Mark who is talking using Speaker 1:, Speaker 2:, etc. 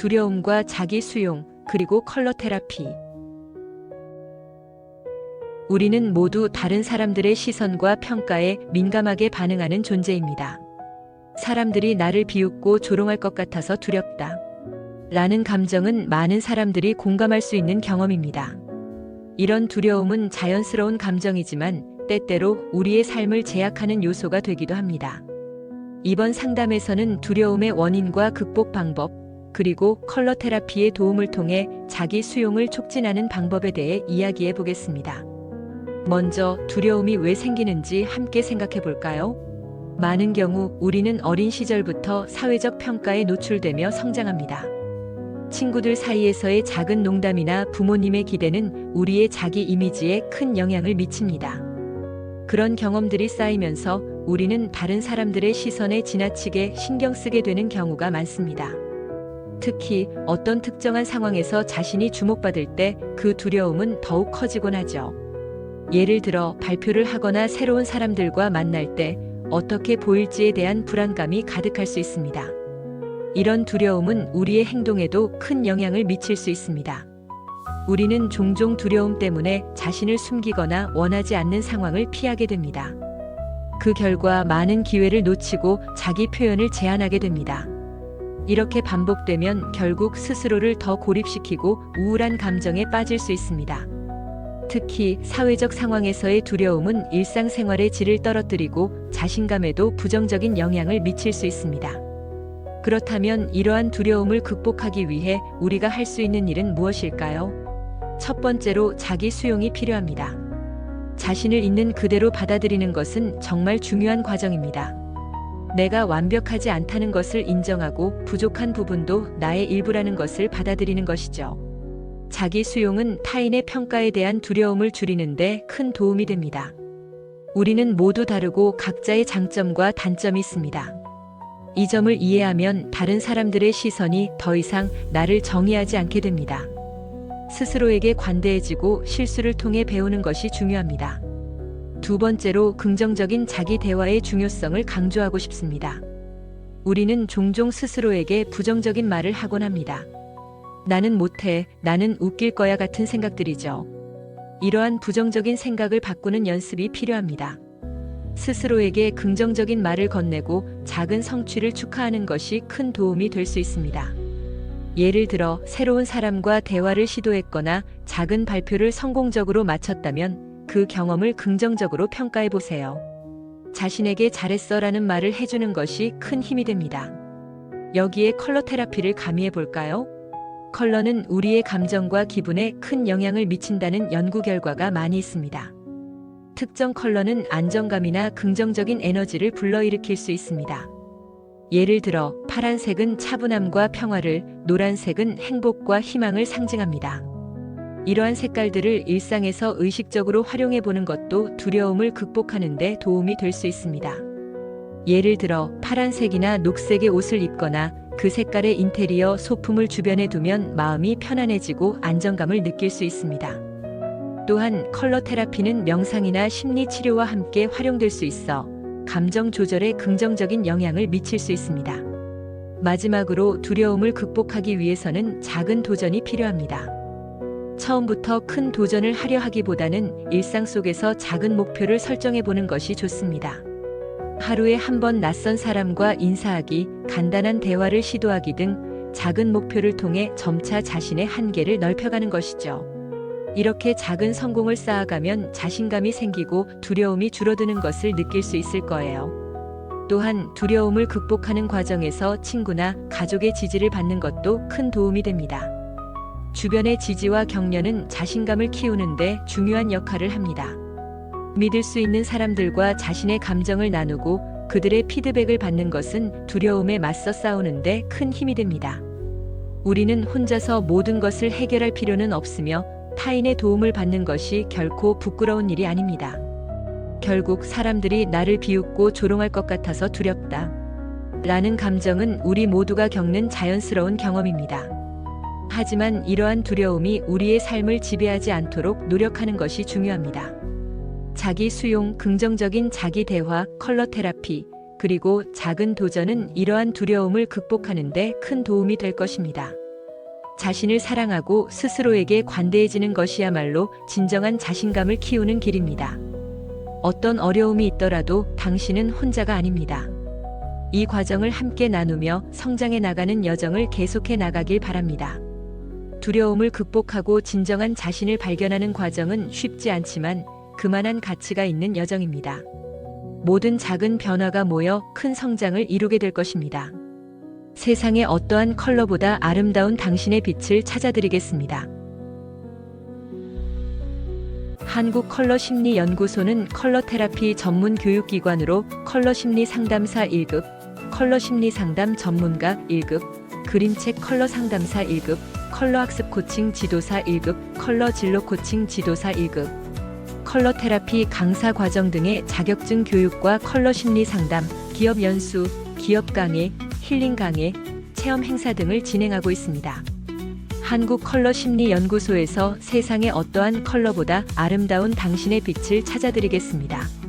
Speaker 1: 두려움과 자기 수용, 그리고 컬러 테라피. 우리는 모두 다른 사람들의 시선과 평가에 민감하게 반응하는 존재입니다. 사람들이 나를 비웃고 조롱할 것 같아서 두렵다. 라는 감정은 많은 사람들이 공감할 수 있는 경험입니다. 이런 두려움은 자연스러운 감정이지만 때때로 우리의 삶을 제약하는 요소가 되기도 합니다. 이번 상담에서는 두려움의 원인과 극복 방법, 그리고 컬러 테라피의 도움을 통해 자기 수용을 촉진하는 방법에 대해 이야기해 보겠습니다. 먼저 두려움이 왜 생기는지 함께 생각해 볼까요? 많은 경우 우리는 어린 시절부터 사회적 평가에 노출되며 성장합니다. 친구들 사이에서의 작은 농담이나 부모님의 기대는 우리의 자기 이미지에 큰 영향을 미칩니다. 그런 경험들이 쌓이면서 우리는 다른 사람들의 시선에 지나치게 신경 쓰게 되는 경우가 많습니다. 특히 어떤 특정한 상황에서 자신이 주목받을 때 그 두려움은 더욱 커지곤 하죠. 예를 들어 발표를 하거나 새로운 사람들과 만날 때 어떻게 보일지에 대한 불안감이 가득할 수 있습니다. 이런 두려움은 우리의 행동에도 큰 영향을 미칠 수 있습니다. 우리는 종종 두려움 때문에 자신을 숨기거나 원하지 않는 상황을 피하게 됩니다. 그 결과 많은 기회를 놓치고 자기 표현을 제한하게 됩니다. 이렇게 반복되면 결국 스스로를 더 고립시키고 우울한 감정에 빠질 수 있습니다. 특히 사회적 상황에서의 두려움은 일상생활의 질을 떨어뜨리고 자신감에도 부정적인 영향을 미칠 수 있습니다. 그렇다면 이러한 두려움을 극복하기 위해 우리가 할 수 있는 일은 무엇일까요? 첫 번째로 자기 수용이 필요합니다. 자신을 있는 그대로 받아들이는 것은 정말 중요한 과정입니다. 내가 완벽하지 않다는 것을 인정하고 부족한 부분도 나의 일부라는 것을 받아들이는 것이죠. 자기 수용은 타인의 평가에 대한 두려움을 줄이는데 큰 도움이 됩니다. 우리는 모두 다르고 각자의 장점과 단점이 있습니다. 이 점을 이해하면 다른 사람들의 시선이 더 이상 나를 정의하지 않게 됩니다. 스스로에게 관대해지고 실수를 통해 배우는 것이 중요합니다. 두 번째로 긍정적인 자기 대화의 중요성을 강조하고 싶습니다. 우리는 종종 스스로에게 부정적인 말을 하곤 합니다. 나는 못해, 나는 웃길 거야 같은 생각들이죠. 이러한 부정적인 생각을 바꾸는 연습이 필요합니다. 스스로에게 긍정적인 말을 건네고 작은 성취를 축하하는 것이 큰 도움이 될 수 있습니다. 예를 들어 새로운 사람과 대화를 시도했거나 작은 발표를 성공적으로 마쳤다면 그 경험을 긍정적으로 평가해 보세요. 자신에게 잘했어 라는 말을 해주는 것이 큰 힘이 됩니다. 여기에 컬러 테라피를 가미해 볼까요? 컬러는 우리의 감정과 기분에 큰 영향을 미친다는 연구 결과가 많이 있습니다. 특정 컬러는 안정감이나 긍정적인 에너지를 불러일으킬 수 있습니다. 예를 들어 파란색은 차분함과 평화를, 노란색은 행복과 희망을 상징합니다. 이러한 색깔들을 일상에서 의식적으로 활용해 보는 것도 두려움을 극복하는 데 도움이 될 수 있습니다. 예를 들어 파란색이나 녹색의 옷을 입거나 그 색깔의 인테리어 소품을 주변에 두면 마음이 편안해지고 안정감을 느낄 수 있습니다. 또한 컬러 테라피는 명상이나 심리 치료와 함께 활용될 수 있어 감정 조절에 긍정적인 영향을 미칠 수 있습니다. 마지막으로 두려움을 극복하기 위해서는 작은 도전이 필요합니다. 처음부터 큰 도전을 하려 하기보다는 일상 속에서 작은 목표를 설정해 보는 것이 좋습니다. 하루에 한 번 낯선 사람과 인사하기, 간단한 대화를 시도하기 등 작은 목표를 통해 점차 자신의 한계를 넓혀가는 것이죠. 이렇게 작은 성공을 쌓아가면 자신감이 생기고 두려움이 줄어드는 것을 느낄 수 있을 거예요. 또한 두려움을 극복하는 과정에서 친구나 가족의 지지를 받는 것도 큰 도움이 됩니다. 주변의 지지와 격려는 자신감을 키우는데 중요한 역할을 합니다. 믿을 수 있는 사람들과 자신의 감정을 나누고 그들의 피드백을 받는 것은 두려움에 맞서 싸우는데 큰 힘이 됩니다. 우리는 혼자서 모든 것을 해결할 필요는 없으며 타인의 도움을 받는 것이 결코 부끄러운 일이 아닙니다. 결국 사람들이 나를 비웃고 조롱할 것 같아서 두렵다. 라는 감정은 우리 모두가 겪는 자연스러운 경험입니다. 하지만 이러한 두려움이 우리의 삶을 지배하지 않도록 노력하는 것이 중요합니다. 자기 수용, 긍정적인 자기 대화, 컬러 테라피, 그리고 작은 도전은 이러한 두려움을 극복하는 데 큰 도움이 될 것입니다. 자신을 사랑하고 스스로에게 관대해지는 것이야말로 진정한 자신감을 키우는 길입니다. 어떤 어려움이 있더라도 당신은 혼자가 아닙니다. 이 과정을 함께 나누며 성장해 나가는 여정을 계속해 나가길 바랍니다. 두려움을 극복하고 진정한 자신을 발견하는 과정은 쉽지 않지만 그만한 가치가 있는 여정입니다. 모든 작은 변화가 모여 큰 성장을 이루게 될 것입니다. 세상의 어떠한 컬러보다 아름다운 당신의 빛을 찾아드리겠습니다. 한국 컬러 심리 연구소는 컬러 테라피 전문 교육기관으로 컬러 심리 상담사 1급, 컬러 심리 상담 전문가 1급, 그림책 컬러 상담사 1급, 컬러 학습 코칭 지도사 1급, 컬러 진로 코칭 지도사 1급, 컬러 테라피 강사 과정 등의 자격증 교육과 컬러 심리 상담, 기업 연수, 기업 강의, 힐링 강의, 체험 행사 등을 진행하고 있습니다. 한국 컬러 심리 연구소에서 세상의 어떠한 컬러보다 아름다운 당신의 빛을 찾아드리겠습니다.